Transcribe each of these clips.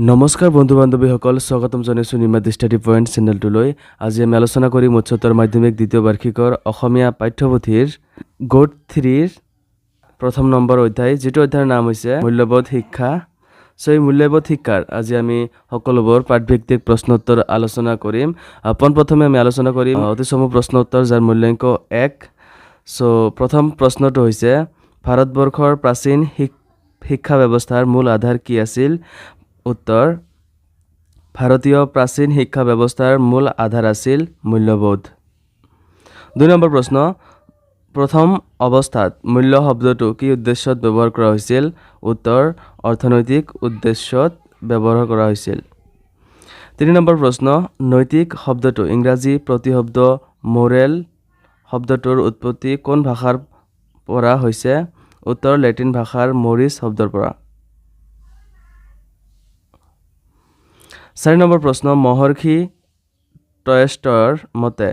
নমস্কাৰ বন্ধু বান্ধৱীসকল, স্বাগতম জনাইছোঁ নিমাতী ষ্টাডি পইণ্ট চেনেলটোলৈ। আজি আমি আলোচনা কৰিম উচ্চতৰ মাধ্যমিক, দ্বিতীয় বাৰ্ষিকৰ অসমীয়া পাঠ্যপুথিৰ গোট থ্ৰীৰ প্ৰথম নম্বৰ অধ্যায়, যিটো অধ্যায়ৰ নাম হৈছে মূল্যবোধ শিক্ষা। চ' এই মূল্যবোধ শিক্ষাৰ আজি আমি সকলোবোৰ পাঠভিত্তিক প্ৰশ্ন উত্তৰ আলোচনা কৰিম। পোনপ্ৰথমে আমি আলোচনা কৰিম অতি চমু প্ৰশ্ন উত্তৰ যাৰ মূল্যাংক এক। চ' প্ৰথম প্ৰশ্নটো হৈছে, ভাৰতবৰ্ষৰ প্ৰাচীন শিক- শিক্ষা ব্যৱস্থাৰ মূল আধাৰ কি আছিল? উত্তৰ, ভাৰতীয় প্ৰাচীন শিক্ষা ব্যৱস্থাৰ মূল আধাৰ আছিল মূল্যবোধ। দুই নম্বৰ প্ৰশ্ন, প্ৰথম অৱস্থাত মূল্য শব্দটো কি উদ্দেশ্যত ব্যৱহাৰ কৰা হৈছিল? উত্তৰ, অৰ্থনৈতিক উদ্দেশ্যত ব্যৱহাৰ কৰা হৈছিল। তিনি নম্বৰ প্ৰশ্ন, নৈতিক শব্দটো ইংৰাজী প্ৰতিশব্দ মোৰেল শব্দটোৰ উৎপত্তি কোন ভাষাৰ পৰা হৈছে? উত্তৰ, লেটিন ভাষাৰ মৰিচ শব্দৰ পৰা। চাৰি নম্বৰ প্ৰশ্ন, মহৰ্ষি টয়েষ্টৰ মতে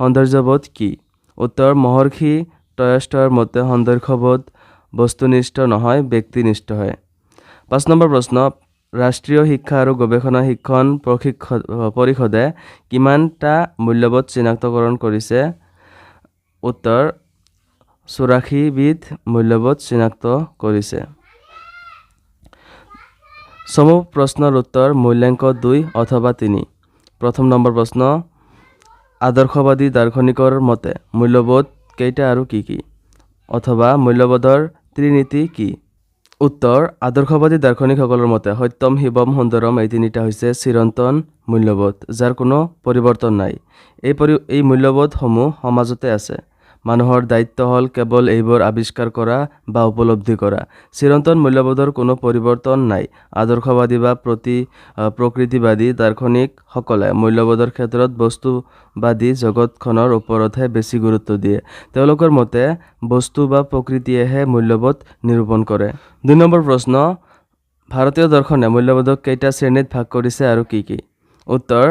সৌন্দৰ্যবোধ কি? উত্তৰ, মহৰ্ষি টয়েষ্টৰ মতে সৌন্দৰ্যবোধ বস্তুনিষ্ঠ নহয়, ব্যক্তিনিষ্ঠ হয়। পাঁচ নম্বৰ প্ৰশ্ন, ৰাষ্ট্ৰীয় শিক্ষা আৰু গৱেষণা শিক্ষণ প্ৰশিক্ষণ পৰিষদে কিমানটা মূল্যবোধ চিনাক্তকৰণ কৰিছে? উত্তৰ, চৌৰাশীবিধ মূল্যবোধ চিনাক্ত কৰিছে। চমু প্ৰশ্নৰ উত্তৰ মূল্যাংক দুই অথবা তিনি। প্ৰথম নম্বৰ প্ৰশ্ন আদৰ্শবাদী দাৰ্শনিকৰ মতে মূল্যবোধ কেইটা আৰু কি কি? অথবা মূল্যবোধৰ ত্ৰিনীতি কি? উত্তৰ আদৰ্শবাদী দাৰ্শনিকসকলৰ মতে সত্যম, শিৱম, সুন্দৰম এই তিনিটা হৈছে চিৰন্তন মূল্যবোধ, যাৰ কোনো পৰিৱৰ্তন নাই। এই পৰি, এই মূল্যবোধসমূহ সমাজতে আছে। মানুহৰ দায়িত্ব হ'ল কেৱল এইবোৰ আৱিষ্কাৰ কৰা বা উপলব্ধি কৰা। চিৰন্তন মূল্যবোধৰ কোনো পৰিৱৰ্তন নাই। আদৰ্শবাদী বা প্ৰতি প্ৰকৃতিবাদী দাৰ্শনিকসকলে মূল্যবোধৰ ক্ষেত্ৰত বস্তুবাদী জগতখনৰ ওপৰতহে বেছি গুৰুত্ব দিয়ে। তেওঁলোকৰ মতে, বস্তু বা প্ৰকৃতিয়েহে মূল্যবোধ নিৰূপণ কৰে। দুই নম্বৰ প্ৰশ্ন, ভাৰতীয় দৰ্শনে মূল্যবোধক কেইটা শ্ৰেণীত ভাগ কৰিছে আৰু কি কি? উত্তৰ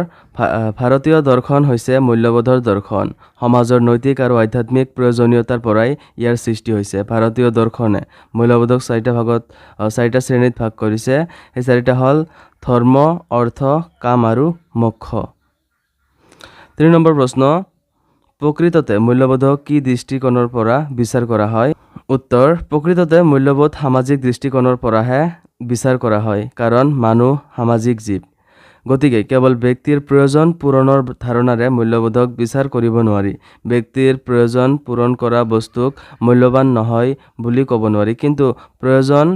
ভাৰতীয় দৰ্শন হৈছে মূল্যবোধৰ দৰ্শন। সমাজৰ নৈতিক আৰু আধ্যাত্মিক প্ৰয়োজনীয়তাৰ পৰাই ইয়াৰ সৃষ্টি হৈছে। ভাৰতীয় দৰ্শনে মূল্যবোধক চাৰিটা ভাগত চাৰিটা শ্ৰেণীত ভাগ কৰিছে। সেই চাৰিটা হ'ল ধৰ্ম, অৰ্থ, কাম আৰু মোক্ষ। তিনি নম্বৰ প্ৰশ্ন, প্ৰকৃততে মূল্যবোধক কি দৃষ্টিকোণৰ পৰা বিচাৰ কৰা হয়? উত্তৰ, প্ৰকৃততে মূল্যবোধ সামাজিক দৃষ্টিকোণৰ পৰাহে বিচাৰ কৰা হয়। কাৰণ মানুহ সামাজিক জীৱ। গতিকে কেৱল ব্যক্তিৰ প্ৰয়োজন পূৰণৰ ধাৰণাৰে মূল্যবোধক বিচাৰ কৰিব নোৱাৰি। ব্যক্তিৰ প্ৰয়োজন পূৰণ কৰা বস্তুক মূল্যৱান নহয় বুলি ক'ব নোৱাৰি কিন্তু প্ৰয়োজন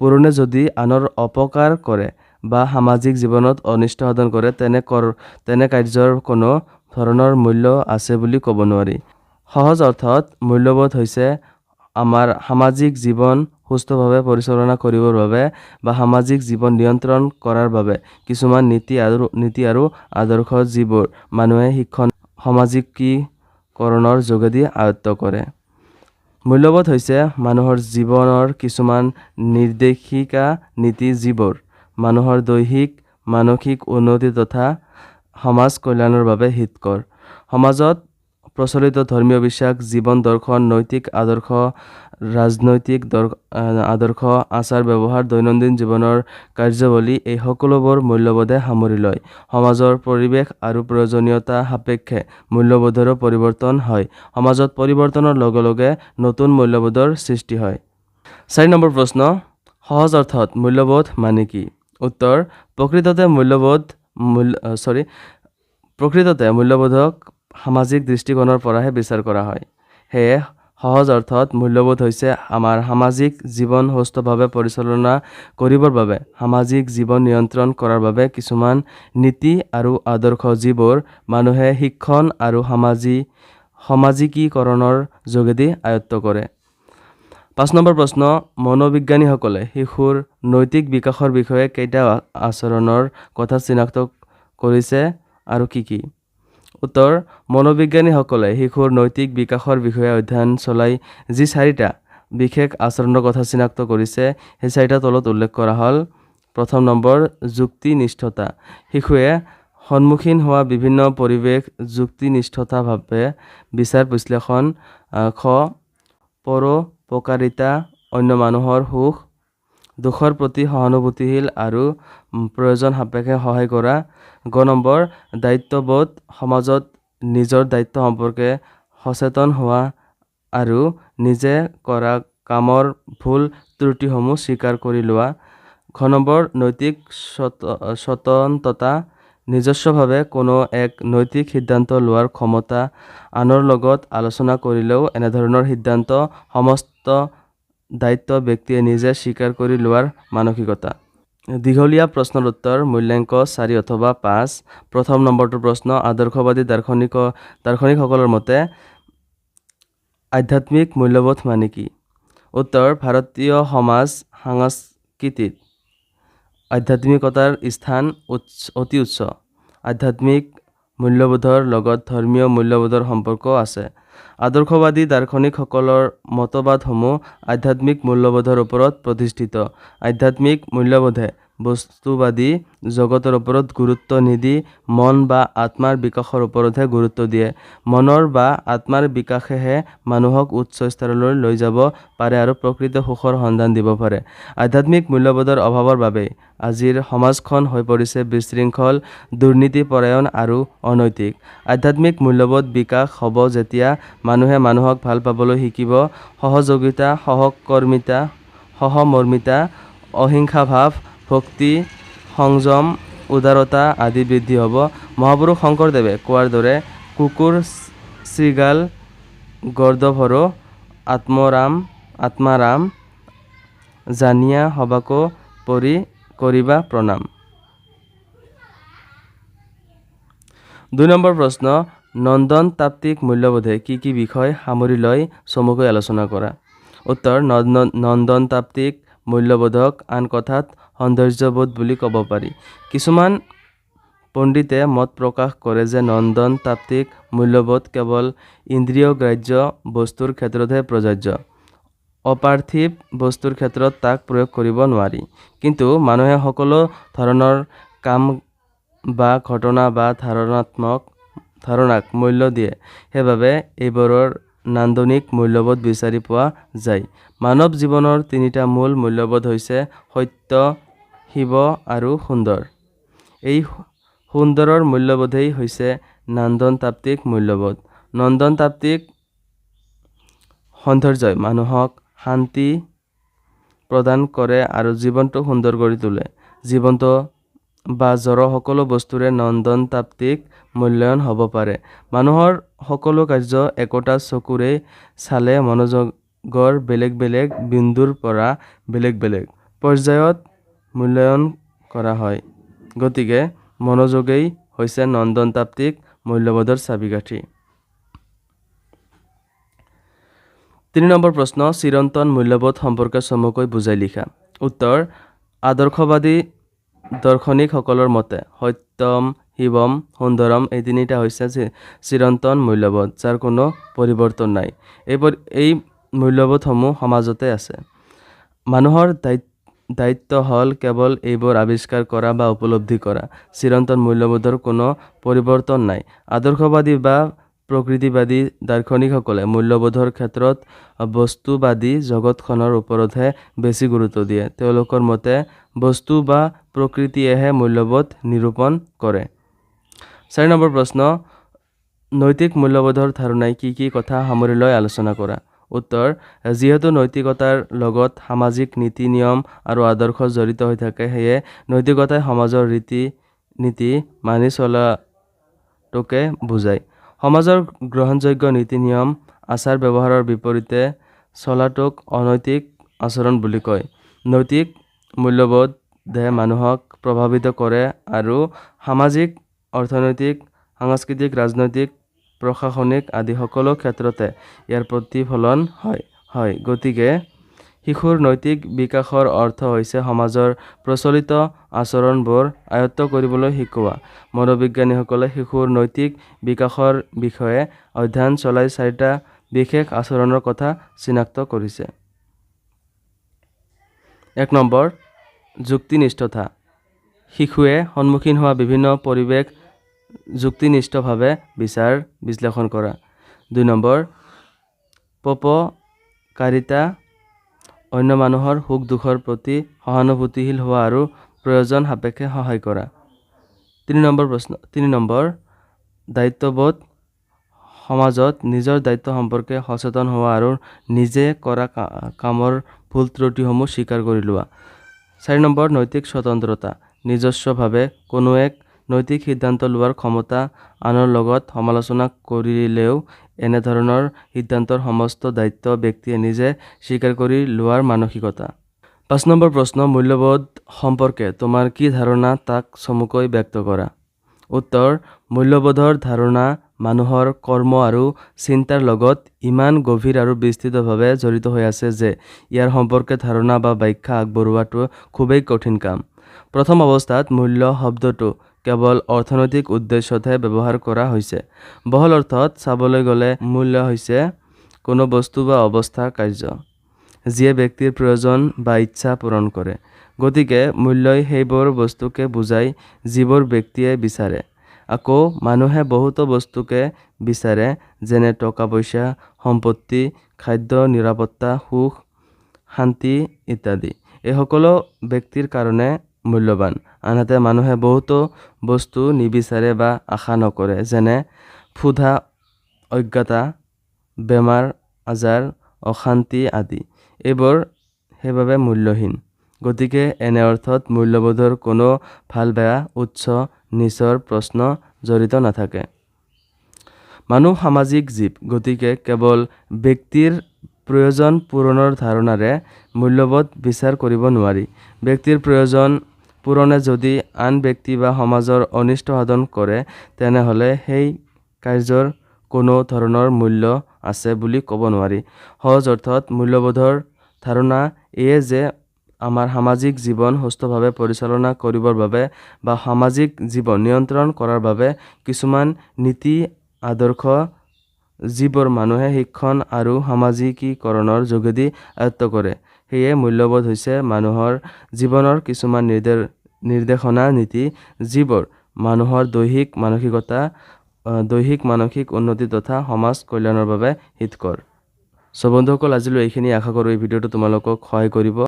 পূৰণে যদি আনৰ অপকাৰ কৰে বা সামাজিক জীৱনত অনিষ্ট সাধন কৰে তেনে কৰ তেনে কাৰ্যৰ কোনো ধৰণৰ মূল্য আছে বুলি ক'ব নোৱাৰি। সহজ অৰ্থত মূল্যবোধ হৈছে আমাৰ সামাজিক জীৱন সুস্থভাৱে পৰিচালনা কৰিবৰ বাবে বা সামাজিক জীৱন নিয়ন্ত্ৰণ কৰাৰ বাবে কিছুমান নীতি আৰু নীতি আৰু আদৰ্শ যিবোৰ মানুহে শিক্ষণ সামাজিকীকৰণৰ যোগেদি আয়ত্ত কৰে। মূল্যবোধ হৈছে মানুহৰ জীৱনৰ কিছুমান নিৰ্দেশিকা নীতি যিবোৰ মানুহৰ দৈহিক মানসিক উন্নতি তথা সমাজ কল্যাণৰ বাবে হিতকৰ। সমাজত প্ৰচলিত ধৰ্মীয় বিশ্বাস জীৱন দৰ্শন নৈতিক আদৰ্শ ৰাজনৈতিক আদৰ্শ আচাৰ ব্যৱহাৰ দৈনন্দিন জীৱনৰ কাৰ্যাৱলী এই সকলোবোৰ মূল্যবোধে সামৰি লয়। সমাজৰ পৰিৱেশ আৰু প্ৰয়োজনীয়তা সাপেক্ষে মূল্যবোধৰো পৰিৱৰ্তন হয়। সমাজত পৰিৱৰ্তনৰ লগে লগে নতুন মূল্যবোধৰ সৃষ্টি হয়। চাৰি নম্বৰ প্ৰশ্ন সহজ অৰ্থত মূল্যবোধ মানে কি? উত্তৰ প্ৰকৃততে মূল্যবোধ মূল্য চৰি প্ৰকৃততে মূল্যবোধক সামাজিক দৃষ্টিকোণৰ পৰাহে বিচাৰ কৰা হয়। সেয়ে সহজ অৰ্থত মূল্যবোধ হৈছে আমাৰ সামাজিক জীৱন সুস্থভাৱে পৰিচালনা কৰিবৰ বাবে, সামাজিক জীৱন নিয়ন্ত্ৰণ কৰাৰ বাবে কিছুমান নীতি আৰু আদৰ্শ যিবোৰ মানুহে শিক্ষণ আৰু সামাজিক সামাজিকীকৰণৰ যোগেদি আয়ত্ত কৰে। পাঁচ নম্বৰ প্ৰশ্ন, মনোবিজ্ঞানীসকলে শিশুৰ নৈতিক বিকাশৰ বিষয়ে কেইটা আচৰণৰ কথা চিনাক্ত কৰিছে আৰু কি কি? উত্তৰ মনোবিজ্ঞানীসকলে শিশুৰ নৈতিক বিকাশৰ বিষয়ে অধ্যয়ন চলাই যি চাৰিটা বিশেষ আচৰণৰ কথা চিনাক্ত কৰিছে সেই চাৰিটা তলত উল্লেখ কৰা হ'ল প্ৰথম নম্বৰ যুক্তিনিষ্ঠতা। শিশুৱে সন্মুখীন হোৱা বিভিন্ন পৰিৱেশ যুক্তিনিষ্ঠতাভাৱে বিচাৰ বিশ্লেষণ খ পৰোপকাৰিতা অন্য মানুহৰ সুখ দোষৰ প্ৰতি সহানুভূতিশীল আৰু প্ৰয়োজন সাপেক্ষে সহায় কৰা। গ নম্বৰ, দায়িত্ববোধ সমাজত নিজৰ দায়িত্ব সম্পৰ্কে সচেতন হোৱা আৰু নিজে কৰা কামৰ ভুল ত্ৰুটিসমূহ স্বীকাৰ কৰি লোৱা। ঘ নম্বৰ, নৈতিক স্বত- স্বতন্ত্ৰতা, নিজস্বভাৱে কোনো এক নৈতিক সিদ্ধান্ত লোৱাৰ ক্ষমতা আনৰ লগত আলোচনা কৰিলেও এনেধৰণৰ সিদ্ধান্ত সমস্ত দায়িত্ব ব্যক্তিয়ে নিজে স্বীকাৰ কৰি লোৱাৰ মানসিকতা। দীঘলীয়া প্ৰশ্নৰ উত্তৰ মূল্যাংক চাৰি অথবা পাঁচ। প্ৰথম নম্বৰটোৰ প্ৰশ্ন আদৰ্শবাদী দাৰ্শনিক দাৰ্শনিকসকলৰ মতে আধ্যাত্মিক মূল্যবোধ মানে কি? উত্তৰ ভাৰতীয় সমাজ সাংস্কৃতিত আধ্যাত্মিকতাৰ স্থান অতি উচ্চ আধ্যাত্মিক মূল্যবোধৰ লগত ধৰ্মীয় মূল্যবোধৰ সম্পৰ্ক আছে। আদৰ্শবাদী দাৰ্শনিকসকলৰ মতবাদসমূহ আধ্যাত্মিক মূল্যবোধৰ ওপৰত প্ৰতিষ্ঠিত। আধ্যাত্মিক মূল্যবোধে বস্তুবাদী জগতৰ ওপৰত গুৰুত্ব নিদি মন বা আত্মাৰ বিকাশৰ ওপৰতহে গুৰুত্ব দিয়ে। মনৰ বা আত্মাৰ বিকাশেহে মানুহক উচ্চ স্তৰলৈ লৈ যাব পাৰে আৰু প্ৰকৃত সুখৰ সন্ধান দিব পাৰে। আধ্যাত্মিক মূল্যবোধৰ অভাৱৰ বাবেই আজিৰ সমাজখন হৈ পৰিছে বিশৃংখল দুৰ্নীতিপৰায়ণ আৰু অনৈতিক। আধ্যাত্মিক মূল্যবোধ বিকাশ হ'ব যেতিয়া মানুহে মানুহক ভালো পাবলৈ শিকিব, সহযোগিতা, সহকৰ্মিতা, সহমৰ্মিতা অহিংসা ভাৱ ভক্তি, সংযম উদাৰতা আদি বৃদ্ধি হ'ব। মহাপুৰুষ শংকৰদেৱে কোৱাৰ দৰে কুকুৰ শৃগাল গৰ্দভৰো আত্মৰাম, আত্মাৰাম, জানিয়া সবাকো পৰি কৰিবা প্ৰণাম। দুই নম্বৰ প্ৰশ্ন, নন্দন তাত্ত্বিক মূল্যবোধে কি কি বিষয় সামৰি লৈ চমুকৈ আলোচনা কৰা? উত্তৰ নন্দন তাত্ত্বিক মূল্যবোধক আন কথাত সৌন্দৰ্যবোধ বুলি ক'ব পাৰি। কিছুমান পণ্ডিতে মত প্ৰকাশ কৰে যে নন্দন তাত্ত্বিক মূল্যবোধ কেৱল ইন্দ্ৰিয়গ্ৰাহ্য বস্তুৰ ক্ষেত্ৰতহে প্ৰযোজ্য। অপাৰ্থিৱ বস্তুৰ ক্ষেত্ৰত তাক প্ৰয়োগ কৰিব নোৱাৰি। কিন্তু মানুহে সকলো ধৰণৰ কাম বা ঘটনা বা ধাৰণাত্মক ধাৰণাক মূল্য দিয়ে। সেইবাবে এইবোৰৰ নান্দনিক মূল্যবোধ বিচাৰি পোৱা যায়। মানৱ জীৱনৰ তিনিটা মূল মূল্যবোধ হৈছে সত্য শিৱ আৰু সুন্দৰ। এই সুন্দৰৰ মূল্যবোধেই হৈছে নন্দন তাত্ত্বিক মূল্যবোধ। নন্দন তাত্ত্বিক সৌন্দৰ্যই মানুহক শান্তি প্ৰদান কৰে আৰু জীৱনটো সুন্দৰ কৰি তোলে। জীৱন্ত বা জড় সকলো বস্তুৰে নন্দন তাত্ত্বিক মূল্যায়ন হ'ব পাৰে। মানুহৰ সকলো কাৰ্য একোটা চকুৰে চালে মনোযোগৰ বেলেগ বেলেগ বিন্দুৰ পৰা বেলেগ বেলেগ। পৰ্যায়ত মূল্যায়ন কৰা হয়। গতিকে, মনোযোগেই হৈছে নন্দন তাত্ত্বিক মূল্যবোধৰ চাবিকাঠি। তিনি নম্বৰ প্ৰশ্ন, চিৰন্তন মূল্যবোধ সম্পৰ্কে চমুকৈ বুজাই লিখা। উত্তৰ আদৰ্শবাদী দাৰ্শনিকসকলৰ মতে, সত্যম, শিৱম, সুন্দৰম এই তিনিটা হৈছে চিৰন্তন মূল্যবোধ, যাৰ কোনো পৰিৱৰ্তন নাই। এই এই মূল্যবোধসমূহ সমাজতে আছে। মানুহৰ দায়িত্ব দায়িত্ব হ'ল কেৱল এইবোৰ আৱিষ্কাৰ কৰা বা উপলব্ধি কৰা। চিৰন্তন মূল্যবোধৰ কোনো পৰিৱৰ্তন নাই। আদৰ্শবাদী বা প্ৰকৃতিবাদী দাৰ্শনিকসকলে মূল্যবোধৰ ক্ষেত্ৰত বস্তুবাদী জগতখনৰ ওপৰতহে বেছি গুৰুত্ব দিয়ে। তেওঁলোকৰ মতে, বস্তু বা প্ৰকৃতিয়েহে মূল্যবোধ নিৰূপণ কৰে। চাৰি নম্বৰ প্ৰশ্ন, নৈতিক মূল্যবোধৰ ধাৰণাই কি কি কথা সামৰি লৈ আলোচনা কৰা? উত্তৰ, যিহেতু নৈতিকতাৰ লগত সামাজিক নীতি, নিয়ম আৰু আদৰ্শ জড়িত হৈ থাকে, সেয়ে নৈতিকতাই সমাজৰ ৰীতি নীতি মানি চলাটোকে বুজায়। সমাজৰ গ্ৰহণযোগ্য নীতি, নিয়ম, আচাৰ ব্যৱহাৰৰ বিপৰীতে চলাটোক অনৈতিক আচৰণ বুলি কয়। নৈতিক মূল্যবোধে মানুহক প্ৰভাৱিত কৰে আৰু সামাজিক, অৰ্থনৈতিক, সাংস্কৃতিক, ৰাজনৈতিক প্ৰশাসনিক আদি সকলো ক্ষেত্ৰতে ইয়াৰ প্ৰতিফলন হয়। হয়। গতিকে, শিশুৰ নৈতিক বিকাশৰ অৰ্থ হৈছে সমাজৰ প্ৰচলিত আচৰণবোৰ আয়ত্ব কৰিবলৈ শিকোৱা। মনোবিজ্ঞানীসকলে শিশুৰ নৈতিক বিকাশৰ বিষয়ে অধ্যয়ন চলাই চাৰিটা বিশেষ আচৰণৰ কথা চিনাক্ত কৰিছে। এক নম্বৰ, যুক্তিনিষ্ঠতা। শিশুৱে সন্মুখীন হোৱা বিভিন্ন পৰিৱেশ যুক্তিনিষ্ঠভাৱে বিচাৰ বিশ্লেষণ কৰা। দুই নম্বৰ, পপকাৰিতা অন্য মানুহৰ সুখ দুখৰ প্ৰতি সহানুভূতিশীল হোৱা আৰু প্ৰয়োজন সাপেক্ষে সহায় কৰা। তিনি নম্বৰ প্ৰশ্ন, তিনি নম্বৰ, দায়িত্ববোধ সমাজত নিজৰ দায়িত্ব সম্পৰ্কে সচেতন হোৱা আৰু নিজে কৰা কামৰ ভুল ত্ৰুটিসমূহ স্বীকাৰ কৰি লোৱা। চাৰি নম্বৰ, নৈতিক স্বতন্ত্ৰতা, নিজস্বভাৱে কোনো এক নৈতিক সিদ্ধান্ত লোৱাৰ ক্ষমতা আনৰ লগত সমালোচনা কৰিলেও এনেধৰণৰ সিদ্ধান্তৰ সমস্ত দায়িত্ব ব্যক্তিয়ে নিজে স্বীকাৰ কৰি লোৱাৰ মানসিকতা। পাঁচ নম্বৰ প্ৰশ্ন, মূল্যবোধ সম্পৰ্কে তোমাৰ কি ধাৰণা তাক চমুকৈ ব্যক্ত কৰা? উত্তৰ, মূল্যবোধৰ ধাৰণা মানুহৰ কৰ্ম আৰু চিন্তাৰ লগত ইমান গভীৰ আৰু বিস্তৃতভাৱে জড়িত হৈ আছে যে ইয়াৰ সম্পৰ্কে ধাৰণা বা ব্যাখ্যা আগবঢ়োৱাটো খুবেই কঠিন কাম। প্ৰথম অৱস্থাত মূল্য শব্দটো কেৱল অৰ্থনৈতিক উদ্দেশ্যতহে ব্যৱহাৰ কৰা হৈছে। বহল অৰ্থত চাবলৈ গ'লে মূল্য হৈছে কোনো বস্তু বা অৱস্থা কাৰ্য, যিয়ে ব্যক্তিৰ প্ৰয়োজন বা ইচ্ছা পূৰণ কৰে। গতিকে মূল্যই সেইবোৰ বস্তুকে বুজায় যিবোৰ ব্যক্তিয়ে বিচাৰে। আকৌ মানুহে বহুতো বস্তুকে বিচাৰে, যেনে টকা পইচা সম্পত্তি, খাদ্য, নিৰাপত্তা, সুখ, শান্তি ইত্যাদি। এই সকলো ব্যক্তিৰ কাৰণে মূল্যৱান আনহাতে মানুহে বহুতো বস্তু নিবিচাৰে বা আশা নকৰে, যেনে ক্ষুধা, অজ্ঞতা, বেমাৰ, আজাৰ, অশান্তি আদি। এইবোৰ সেইবাবে মূল্যহীন। গতিকে এনে অৰ্থত মূল্যবোধৰ কোনো ভালো বেয়া উৎস, নিচৰ প্ৰশ্ন জড়িত নাথাকে। মানুহ সামাজিক জীৱ, গতিকে কেৱল ব্যক্তিৰ প্ৰয়োজন পূৰণৰ ধাৰণাৰে মূল্যবোধ বিচাৰ কৰিব নোৱাৰি। ব্যক্তিৰ প্ৰয়োজন পূৰণে যদি আন ব্যক্তি বা সমাজৰ অনিষ্ট সাধন কৰে তেনেহ'লে সেই কাৰ্যৰ কোনো ধৰণৰ মূল্য আছে বুলি ক'ব নোৱাৰি। সহজ অৰ্থত মূল্যবোধৰ ধাৰণা এয়ে যে আমাৰ সামাজিক জীৱন সুস্থভাৱে পৰিচালনা কৰিবৰ বাবে বা সামাজিক জীৱন নিয়ন্ত্ৰণ কৰাৰ বাবে কিছুমান নীতি আদৰ্শ যিবোৰ মানুহে শিক্ষণ আৰু সামাজিকীকৰণৰ যোগেদি আয়ত্ত কৰে সেয়ে মূল্যবোধ হৈছে মানুহৰ জীৱনৰ কিছুমান নিৰ্দেশ নিৰ্দেশনা নীতি যিবোৰ মানুহৰ দৈহিক মানসিকতা দৈহিক মানসিক উন্নতি তথা সমাজ কল্যাণৰ বাবে হিতকৰ। চ' বন্ধুসকল আজিলৈ এইখিনি। আশা কৰোঁ এই ভিডিঅ'টো তোমালোকক সহায় কৰিব।